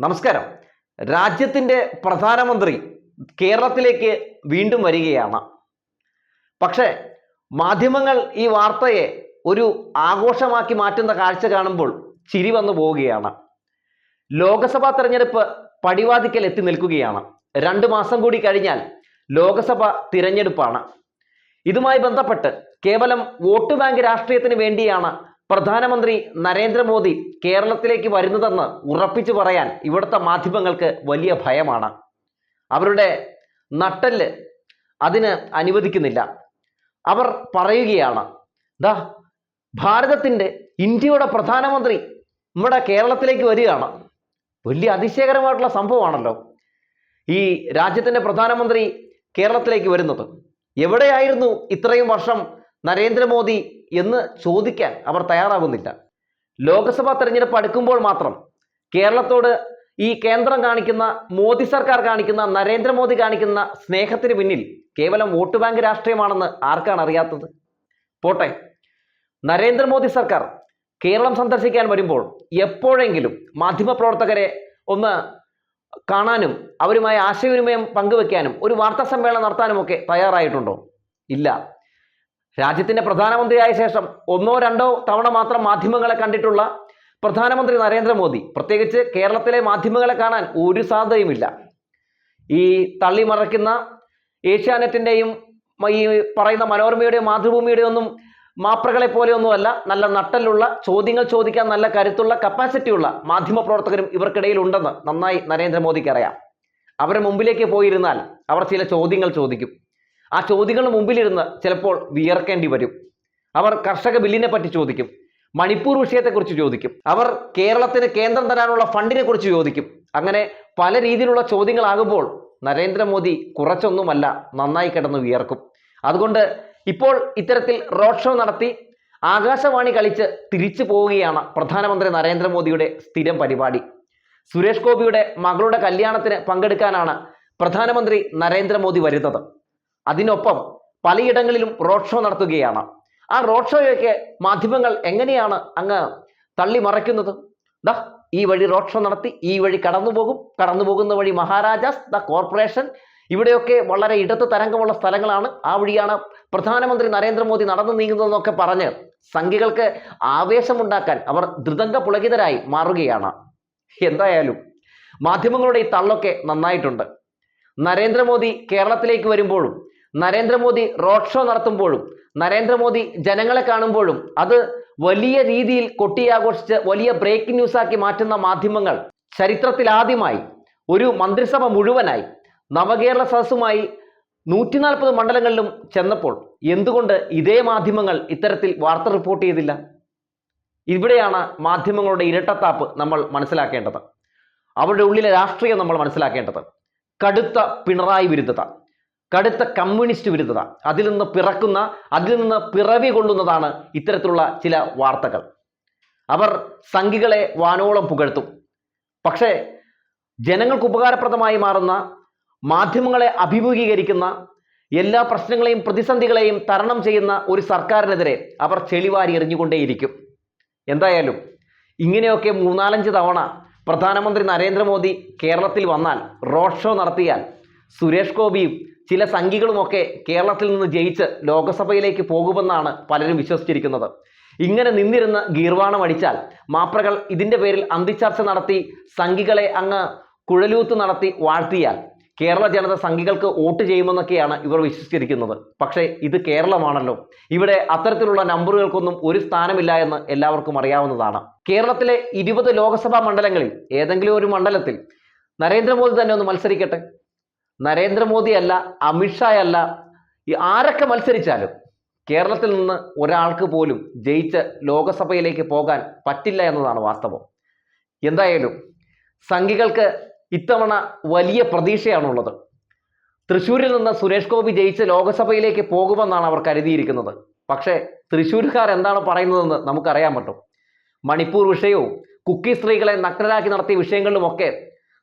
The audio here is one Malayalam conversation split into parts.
നമസ്കാരം. രാജ്യത്തിന്റെ പ്രധാനമന്ത്രി കേരളത്തിലേക്ക് വീണ്ടും വരികയാണ്. പക്ഷേ മാധ്യമങ്ങൾ ഈ വാർത്തയെ ഒരു ആഘോഷമാക്കി മാറ്റുന്ന കാഴ്ച കാണുമ്പോൾ ചിരി വന്നു പോവുകയാണ്. ലോക്സഭാ തെരഞ്ഞെടുപ്പ് പടിവാതിക്കൽ എത്തി നിൽക്കുകയാണ്. രണ്ട് മാസം കൂടി കഴിഞ്ഞാൽ ലോക്സഭ തിരഞ്ഞെടുപ്പാണ്. ഇതുമായി ബന്ധപ്പെട്ട് കേവലം വോട്ട് ബാങ്ക് രാഷ്ട്രീയത്തിന് വേണ്ടിയാണ് പ്രധാനമന്ത്രി നരേന്ദ്രമോദി കേരളത്തിലേക്ക് വരുന്നതെന്ന് ഉറപ്പിച്ചു പറയാൻ ഇവിടുത്തെ മാധ്യമങ്ങൾക്ക് വലിയ ഭയമാണ്. അവരുടെ നട്ടൽ അതിന് അനുവദിക്കുന്നില്ല. അവർ പറയുകയാണ് ദാ ഭാരതത്തിന്റെ ഇന്ത്യയുടെ പ്രധാനമന്ത്രി നമ്മുടെ കേരളത്തിലേക്ക് വരികയാണ്. വലിയ അതിശയകരമായിട്ടുള്ള സംഭവമാണല്ലോ ഈ രാജ്യത്തിന്റെ പ്രധാനമന്ത്രി കേരളത്തിലേക്ക് വരുന്നത്. എവിടെയായിരുന്നു ഇത്രയും വർഷം നരേന്ദ്രമോദി എന്ന് ചോദിക്കാൻ അവർ തയ്യാറാകുന്നില്ല ലോക്സഭാ തെരഞ്ഞെടുപ്പ് അടുക്കുമ്പോൾ മാത്രം കേരളത്തോട് ഈ കേന്ദ്രം കാണിക്കുന്ന മോദി സർക്കാർ കാണിക്കുന്ന നരേന്ദ്രമോദി കാണിക്കുന്ന സ്നേഹത്തിന് പിന്നിൽ കേവലം വോട്ട് ബാങ്ക് രാഷ്ട്രീയമാണെന്ന് ആർക്കാണ് അറിയാത്തത്? പോട്ടെ. നരേന്ദ്രമോദി സർക്കാർ കേരളം സന്ദർശിക്കാൻ വരുമ്പോൾ എപ്പോഴെങ്കിലും മാധ്യമപ്രവർത്തകരെ ഒന്ന് കാണാനും അവരുമായി ആശയവിനിമയം പങ്കുവെക്കാനും ഒരു വാർത്താ സമ്മേളനം നടത്താനുമൊക്കെ തയ്യാറായിട്ടുണ്ടോ? ഇല്ല. രാജ്യത്തിന്റെ പ്രധാനമന്ത്രിയായ ശേഷം ഒന്നോ രണ്ടോ തവണ മാത്രം മാധ്യമങ്ങളെ കണ്ടിട്ടുള്ള പ്രധാനമന്ത്രി നരേന്ദ്രമോദി. പ്രത്യേകിച്ച് കേരളത്തിലെ മാധ്യമങ്ങളെ കാണാൻ ഒരു സാധ്യതയുമില്ല. ഈ തള്ളി തള്ളിമറയ്ക്കുന്ന ഏഷ്യാനെറ്റിന്റെയും ഈ പറയുന്ന മനോരമയുടെയും മാതൃഭൂമിയുടെയും ഒന്നും മാപ്രകളെ പോലെയൊന്നുമല്ല നല്ല നട്ടലുള്ള ചോദ്യങ്ങൾ ചോദിക്കാൻ നല്ല കരുത്തുള്ള കപ്പാസിറ്റിയുള്ള മാധ്യമ പ്രവർത്തകരും ഇവർക്കിടയിൽ ഉണ്ടെന്ന് നന്നായി നരേന്ദ്രമോദിക്ക് അറിയാം. അവരുടെ മുമ്പിലേക്ക് പോയിരുന്നാൽ അവർ ചില ചോദ്യങ്ങൾ ചോദിക്കും. ആ ചോദ്യങ്ങളുടെ മുമ്പിലിരുന്ന് ചിലപ്പോൾ വിയർക്കേണ്ടി വരും. അവർ കർഷക ബില്ലിനെ പറ്റി ചോദിക്കും. മണിപ്പൂർ വിഷയത്തെക്കുറിച്ച് ചോദിക്കും. അവർ കേരളത്തിന് കേന്ദ്രം തരാനുള്ള ഫണ്ടിനെ കുറിച്ച് ചോദിക്കും. അങ്ങനെ പല രീതിയിലുള്ള ചോദ്യങ്ങളാകുമ്പോൾ നരേന്ദ്രമോദി കുറച്ചൊന്നുമല്ല നന്നായി കിടന്ന് വിയർക്കും. അതുകൊണ്ട് ഇപ്പോൾ ഇത്തരത്തിൽ റോഡ് ഷോ നടത്തി ആകാശവാണി കളിച്ച് തിരിച്ചു പോവുകയാണ് പ്രധാനമന്ത്രി നരേന്ദ്രമോദിയുടെ സ്ഥിരം പരിപാടി. സുരേഷ് ഗോപിയുടെ മകളുടെ കല്യാണത്തിന് പങ്കെടുക്കാനാണ് പ്രധാനമന്ത്രി നരേന്ദ്രമോദി വരുന്നത്. അതിനൊപ്പം പലയിടങ്ങളിലും റോഡ് ഷോ നടത്തുകയാണ്. ആ റോഡ് ഷോയൊക്കെ മാധ്യമങ്ങൾ എങ്ങനെയാണ് അങ്ങ് തള്ളി മറയ്ക്കുന്നത് ദാ ഈ വഴി റോഡ് ഷോ നടത്തി ഈ വഴി കടന്നു പോകും കടന്നു പോകുന്ന വഴി മഹാരാജാസ് ദ കോർപ്പറേഷൻ ഇവിടെയൊക്കെ വളരെ ഇടത്ത് തരംഗമുള്ള സ്ഥലങ്ങളാണ്. ആ വഴിയാണ് പ്രധാനമന്ത്രി നരേന്ദ്രമോദി നടന്നു നീങ്ങുന്നതെന്നൊക്കെ പറഞ്ഞ് സംഖ്യകൾക്ക് ആവേശമുണ്ടാക്കാൻ അവർ ധൃതംഗ പുളകിതരായി മാറുകയാണ്. എന്തായാലും മാധ്യമങ്ങളുടെ ഈ തള്ളൊക്കെ നന്നായിട്ടുണ്ട്. നരേന്ദ്രമോദി കേരളത്തിലേക്ക് വരുമ്പോഴും നരേന്ദ്രമോദി റോഡ് ഷോ നടത്തുമ്പോഴും നരേന്ദ്രമോദി ജനങ്ങളെ കാണുമ്പോഴും അത് വലിയ രീതിയിൽ കൊട്ടിയാഘോഷിച്ച് വലിയ ബ്രേക്കിംഗ് ന്യൂസാക്കി മാറ്റുന്ന മാധ്യമങ്ങൾ ചരിത്രത്തിൽ ആദ്യമായി ഒരു മന്ത്രിസഭ മുഴുവനായി നവകേരള സദസ്സുമായി നൂറ്റി നാൽപ്പത് മണ്ഡലങ്ങളിലും ചെന്നപ്പോൾ എന്തുകൊണ്ട് ഇതേ മാധ്യമങ്ങൾ ഇത്തരത്തിൽ വാർത്ത റിപ്പോർട്ട് ചെയ്തില്ല? ഇവിടെയാണ് മാധ്യമങ്ങളുടെ ഇരട്ടത്താപ്പ് നമ്മൾ മനസ്സിലാക്കേണ്ടത്. അവരുടെ ഉള്ളിലെ രാഷ്ട്രീയം നമ്മൾ മനസ്സിലാക്കേണ്ടത്. കടുത്ത പിണറായി വിരുദ്ധത. കടുത്ത കമ്മ്യൂണിസ്റ്റ് വിരുദ്ധത. അതിൽ നിന്ന് പിറക്കുന്ന അതിൽ നിന്ന് പിറവി കൊള്ളുന്നതാണ് ഇത്തരത്തിലുള്ള ചില വാർത്തകൾ. അവർ സംഘികളെ വാനോളം പുകഴ്ത്തും. പക്ഷേ ജനങ്ങൾക്ക് ഉപകാരപ്രദമായി മാറുന്ന മാധ്യമങ്ങളെ അഭിമുഖീകരിക്കുന്ന എല്ലാ പ്രശ്നങ്ങളെയും പ്രതിസന്ധികളെയും തരണം ചെയ്യുന്ന ഒരു സർക്കാരിനെതിരെ അവർ ചെളിവാരി എറിഞ്ഞുകൊണ്ടേയിരിക്കും. എന്തായാലും ഇങ്ങനെയൊക്കെ മൂന്നാലഞ്ച് തവണ പ്രധാനമന്ത്രി നരേന്ദ്രമോദി കേരളത്തിൽ വന്നാൽ റോഡ് ഷോ നടത്തിയാൽ സുരേഷ് ഗോപിയും ചില സംഘികളുമൊക്കെ കേരളത്തിൽ നിന്ന് ജയിച്ച് ലോകസഭയിലേക്ക് പോകുമെന്നാണ് പലരും വിശ്വസിച്ചിരിക്കുന്നത്. ഇങ്ങനെ നിന്നിരുന്ന് ഗീർവാണം അടിച്ചാൽ മാപ്രകൾ ഇതിന്റെ പേരിൽ അന്തിച്ചർച്ച നടത്തി സംഘികളെ അങ്ങ് കുഴലൂത്ത് നടത്തി വാഴ്ത്തിയാൽ കേരള ജനത സംഘികൾക്ക് വോട്ട് ചെയ്യുമെന്നൊക്കെയാണ് ഇവർ വിശ്വസിച്ചിരിക്കുന്നത്. പക്ഷേ ഇത് കേരളമാണല്ലോ. ഇവിടെ അത്തരത്തിലുള്ള നമ്പറുകൾക്കൊന്നും ഒരു സ്ഥാനമില്ല എന്ന് എല്ലാവർക്കും അറിയാവുന്നതാണ്. കേരളത്തിലെ ഇരുപത് ലോക്സഭാ മണ്ഡലങ്ങളിൽ ഏതെങ്കിലും ഒരു മണ്ഡലത്തിൽ നരേന്ദ്രമോദി തന്നെ ഒന്ന് മത്സരിക്കട്ടെ. നരേന്ദ്രമോദി അല്ല അമിത്ഷാ അല്ല ഈ ആരൊക്കെ മത്സരിച്ചാലും കേരളത്തിൽ നിന്ന് ഒരാൾക്ക് പോലും ജയിച്ച് ലോകസഭയിലേക്ക് പോകാൻ പറ്റില്ല എന്നതാണ് വാസ്തവം. എന്തായാലും സംഘികൾക്ക് ഇത്തവണ വലിയ പ്രതീക്ഷയാണുള്ളത്. തൃശ്ശൂരിൽ നിന്ന് സുരേഷ് ഗോപി ജയിച്ച് ലോകസഭയിലേക്ക് പോകുമെന്നാണ് അവർ കരുതിയിരിക്കുന്നത്. പക്ഷേ തൃശ്ശൂർക്കാർ എന്താണ് പറയുന്നതെന്ന് നമുക്കറിയാൻ പറ്റും. മണിപ്പൂർ വിഷയവും കുക്കി സ്ത്രീകളെ നഗ്നരാക്കി നടത്തിയ വിഷയങ്ങളിലുമൊക്കെ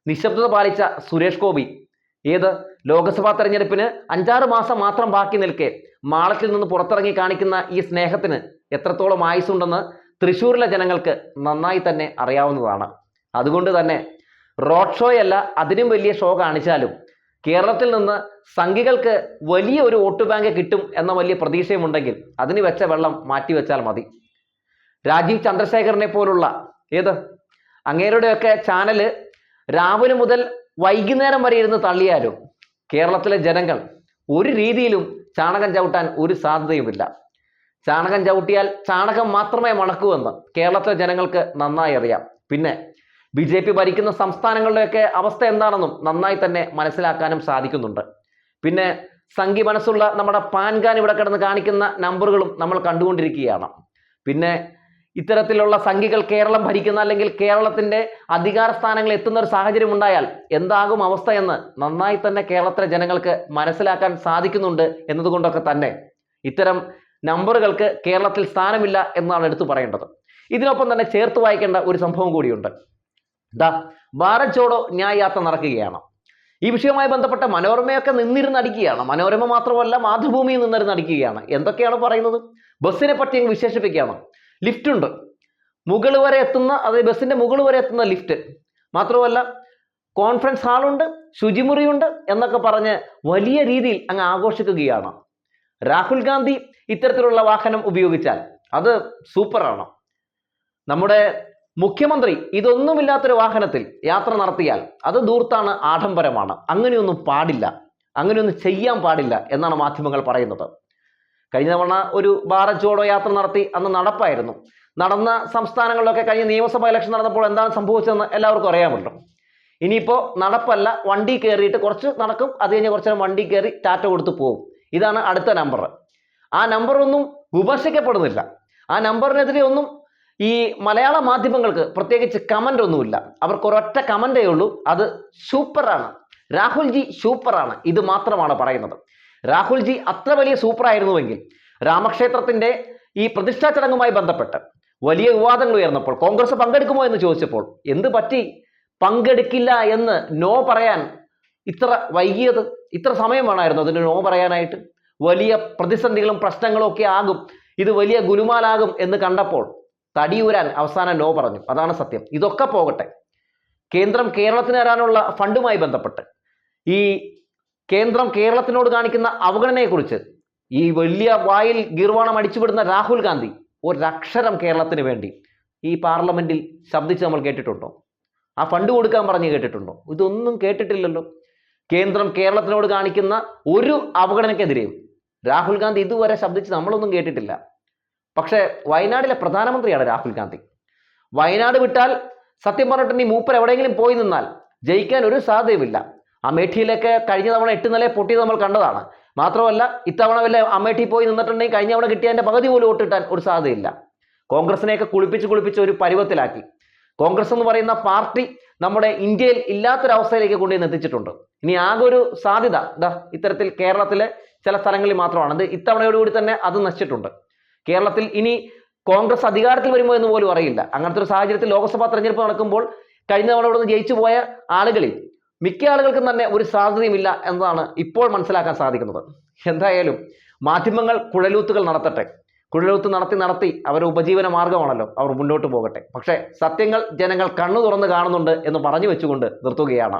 നിശബ്ദത പാലിച്ച സുരേഷ് ഗോപി ഏത്? ലോക്സഭാ തെരഞ്ഞെടുപ്പിന് അഞ്ചാറ് മാസം മാത്രം ബാക്കി നിൽക്കെ. മാളത്തിൽ നിന്ന് പുറത്തിറങ്ങി കാണിക്കുന്ന ഈ സ്നേഹത്തിന് എത്രത്തോളം ആയുസുണ്ടെന്ന് തൃശ്ശൂരിലെ ജനങ്ങൾക്ക് നന്നായി തന്നെ അറിയാവുന്നതാണ്. അതുകൊണ്ട് തന്നെ റോഡ് ഷോയല്ല അതിനും വലിയ ഷോ കാണിച്ചാലും കേരളത്തിൽ നിന്ന് സംഘികൾക്ക് വലിയ ഒരു വോട്ട് ബാങ്ക് കിട്ടും എന്ന വലിയ പ്രതീക്ഷയുമുണ്ടെങ്കിൽ അതിന് വെച്ച വെള്ളം മാറ്റിവെച്ചാൽ മതി. രാജീവ് ചന്ദ്രശേഖരനെ പോലുള്ള ഏത്? അങ്ങേരുടെയൊക്കെ ചാനൽ രാവിലെ മുതൽ വൈകുന്നേരം വരെ ഇരുന്ന് തള്ളിയാലും കേരളത്തിലെ ജനങ്ങൾ ഒരു രീതിയിലും ചാണകം ചവിട്ടാൻ ഒരു സാധ്യതയുമില്ല. ചാണകം ചവിട്ടിയാൽ ചാണകം മാത്രമേ മണക്കൂവെന്ന് കേരളത്തിലെ ജനങ്ങൾക്ക് നന്നായി അറിയാം. പിന്നെ ബി ജെ പി ഭരിക്കുന്ന സംസ്ഥാനങ്ങളുടെയൊക്കെ അവസ്ഥ എന്താണെന്നും നന്നായി തന്നെ മനസ്സിലാക്കാനും സാധിക്കുന്നുണ്ട്. പിന്നെ സംഘി മനസ്സുള്ള നമ്മുടെ പാൻകാൻ ഇവിടെ കിടന്ന് കാണിക്കുന്ന നമ്പറുകളും നമ്മൾ കണ്ടുകൊണ്ടിരിക്കുകയാണ്. പിന്നെ ഇത്തരത്തിലുള്ള സംഖ്യകൾ കേരളം ഭരിക്കുന്ന അല്ലെങ്കിൽ കേരളത്തിന്റെ അധികാര സ്ഥാനങ്ങളിൽ എത്തുന്ന ഒരു സാഹചര്യം ഉണ്ടായാൽ എന്താകും അവസ്ഥ എന്ന് നന്നായി തന്നെ കേരളത്തിലെ ജനങ്ങൾക്ക് മനസ്സിലാക്കാൻ സാധിക്കുന്നുണ്ട് എന്നതുകൊണ്ടൊക്കെ തന്നെ ഇത്തരം നമ്പറുകൾക്ക് കേരളത്തിൽ സ്ഥാനമില്ല എന്നാണ് എടുത്തു പറയേണ്ടത്. ഇതിനൊപ്പം തന്നെ ചേർത്ത് വായിക്കേണ്ട ഒരു സംഭവം കൂടിയുണ്ട്. ദാ ഭാരത് ജോഡോ ന്യായ യാത്ര നടക്കുകയാണ്. ഈ വിഷയവുമായി ബന്ധപ്പെട്ട മനോരമയൊക്കെ നിന്നിരുന്ന് അടിക്കുകയാണ്. മനോരമ മാത്രമല്ല മാതൃഭൂമിയിൽ നിന്നിരുന്ന് അടിക്കുകയാണ്. എന്തൊക്കെയാണ് പറയുന്നത്? ബസ്സിനെ പറ്റി വിശേഷിപ്പിക്കുകയാണ്. ലിഫ്റ്റ് ഉണ്ട്. മുകൾ വരെ എത്തുന്ന അതായത് ബസ്സിന്റെ മുകൾ വരെ എത്തുന്ന ലിഫ്റ്റ് മാത്രമല്ല കോൺഫറൻസ് ഹാളുണ്ട് ശുചിമുറിയുണ്ട് എന്നൊക്കെ പറഞ്ഞ് വലിയ രീതിയിൽ അങ്ങ് ആഘോഷിക്കുകയാണ്. രാഹുൽ ഗാന്ധി ഇത്തരത്തിലുള്ള വാഹനം ഉപയോഗിച്ചാൽ അത് സൂപ്പറാണ് നമ്മുടെ മുഖ്യമന്ത്രി ഇതൊന്നുമില്ലാത്തൊരു വാഹനത്തിൽ യാത്ര നടത്തിയാൽ അത് ദൂർത്താണ് ആഡംബരമാണ്. അങ്ങനെയൊന്നും പാടില്ല. അങ്ങനെയൊന്നും ചെയ്യാൻ പാടില്ല എന്നാണ് മാധ്യമങ്ങൾ പറയുന്നത്. കഴിഞ്ഞ തവണ ഒരു ഭാരത് ജോഡോ യാത്ര നടത്തി അന്ന് നടപ്പായിരുന്നു. നടന്ന സംസ്ഥാനങ്ങളിലൊക്കെ കഴിഞ്ഞ നിയമസഭാ ഇലക്ഷൻ നടന്നപ്പോൾ എന്താണ് സംഭവിച്ചതെന്ന് എല്ലാവർക്കും അറിയാമല്ലോ. ഇനിയിപ്പോൾ നടപ്പല്ല വണ്ടി കയറിയിട്ട് കുറച്ച് നടക്കും അത് കഴിഞ്ഞ് കുറച്ച് നേരം വണ്ടി കയറി ടാറ്റ കൊടുത്ത് പോകും ഇതാണ് അടുത്ത നമ്പർ. ആ നമ്പറൊന്നും വിമർശിക്കപ്പെടുന്നില്ല. ആ നമ്പറിനെതിരെ ഒന്നും ഈ മലയാള മാധ്യമങ്ങൾക്ക് പ്രത്യേകിച്ച് കമന്റ് ഒന്നുമില്ല. അവർക്ക് ഒരൊറ്റ കമന്റേ ഉള്ളൂ അത് സൂപ്പറാണ് രാഹുൽജി സൂപ്പറാണ് ഇത് മാത്രമാണ് പറയുന്നത്. രാഹുൽജി അത്ര വലിയ സൂപ്പറായിരുന്നുവെങ്കിൽ രാമക്ഷേത്രത്തിന്റെ ഈ പ്രതിഷ്ഠാ ചടങ്ങുമായി ബന്ധപ്പെട്ട് വലിയ വിവാദങ്ങൾ ഉയർന്നപ്പോൾ കോൺഗ്രസ് പങ്കെടുക്കുമോ എന്ന് ചോദിച്ചപ്പോൾ എന്ത് പറ്റി? പങ്കെടുക്കില്ല എന്ന് നോ പറയാൻ ഇത്ര വൈകിയത് ഇത്ര സമയം വേണമായിരുന്നു അതിന് നോ പറയാനായിട്ട്. വലിയ പ്രതിസന്ധികളും പ്രശ്നങ്ങളും ഒക്കെ ആകും. ഇത് വലിയ ഗുലുമാലാകും എന്ന് കണ്ടപ്പോൾ തടിയൂരാൻ അവസാനം നോ പറഞ്ഞു. അതാണ് സത്യം. ഇതൊക്കെ പോകട്ടെ. കേന്ദ്രം കേരളത്തിന് തരാനുള്ള ഫണ്ടുമായി ബന്ധപ്പെട്ട് ഈ കേന്ദ്രം കേരളത്തിനോട് കാണിക്കുന്ന അവഗണനയെക്കുറിച്ച് ഈ വലിയ വായിൽ ഗീർവാണം അടിച്ചുവിടുന്ന രാഹുൽ ഗാന്ധി ഒരക്ഷരം കേരളത്തിന് വേണ്ടി ഈ പാർലമെന്റിൽ ശബ്ദിച്ച് നമ്മൾ കേട്ടിട്ടുണ്ടോ? ആ ഫണ്ട് കൊടുക്കാൻ പറഞ്ഞ് കേട്ടിട്ടുണ്ടോ? ഇതൊന്നും കേട്ടിട്ടില്ലല്ലോ. കേന്ദ്രം കേരളത്തിനോട് കാണിക്കുന്ന ഒരു അവഗണനയ്ക്കെതിരെയും രാഹുൽ ഗാന്ധി ഇതുവരെ ശബ്ദിച്ച് നമ്മളൊന്നും കേട്ടിട്ടില്ല. പക്ഷേ വയനാടിലെ പ്രധാനമന്ത്രിയാണ് രാഹുൽ ഗാന്ധി. വയനാട് വിട്ടാൽ സത്യം പറഞ്ഞിട്ട് നീ മൂപ്പർ എവിടെയെങ്കിലും പോയി നിന്നാൽ ജയിക്കാൻ ഒരു സാധ്യതയുമില്ല. അമേഠിയിലൊക്കെ കഴിഞ്ഞ തവണ എട്ട് നില പൊട്ടിയത് നമ്മൾ കണ്ടതാണ്. മാത്രമല്ല ഇത്തവണ വല്ല അമേഠി പോയി നിന്നിട്ടുണ്ടെങ്കിൽ കഴിഞ്ഞ തവണ കിട്ടിയതിന്റെ പകുതി പോലും വോട്ടിട്ടാൻ ഒരു സാധ്യതയില്ല. കോൺഗ്രസിനെയൊക്കെ കുളിപ്പിച്ച് കുളിപ്പിച്ച് ഒരു പരുവത്തിലാക്കി. കോൺഗ്രസ് എന്ന് പറയുന്ന പാർട്ടി നമ്മുടെ ഇന്ത്യയിൽ ഇല്ലാത്തൊരവസ്ഥയിലേക്ക് കൊണ്ടുവന്ന് എത്തിച്ചിട്ടുണ്ട് ഇനി ആകെ ഒരു സാധ്യത ഇതാ ഇത്തരത്തിൽ കേരളത്തിലെ ചില സ്ഥലങ്ങളിൽ മാത്രമാണ്. അത് ഇത്തവണയോടുകൂടി തന്നെ അത് നശിച്ചിട്ടുണ്ട്. കേരളത്തിൽ ഇനി കോൺഗ്രസ് അധികാരത്തിൽ വരുമോ എന്ന് പോലും അറിയില്ല. അങ്ങനത്തെ ഒരു സാഹചര്യത്തിൽ ലോക്സഭാ തെരഞ്ഞെടുപ്പ് നടക്കുമ്പോൾ കഴിഞ്ഞ തവണ ഇവിടെ നിന്ന് ജയിച്ചു പോയ ആളുകളിൽ മിക്ക ആളുകൾക്കും തന്നെ ഒരു സാധ്യതയുമില്ല എന്നതാണ് ഇപ്പോൾ മനസ്സിലാക്കാൻ സാധിക്കുന്നത്. എന്തായാലും മാധ്യമങ്ങൾ കുഴലൂത്തുകൾ നടത്തട്ടെ. കുഴലൂത്ത് നടത്തി നടത്തി അവരുടെ ഉപജീവന മാർഗമാണല്ലോ അവർ മുന്നോട്ട് പോകട്ടെ. പക്ഷേ സത്യങ്ങൾ ജനങ്ങൾ കണ്ണു തുറന്ന് കാണുന്നുണ്ട് എന്ന് പറഞ്ഞു വെച്ചുകൊണ്ട് നിർത്തുകയാണ്.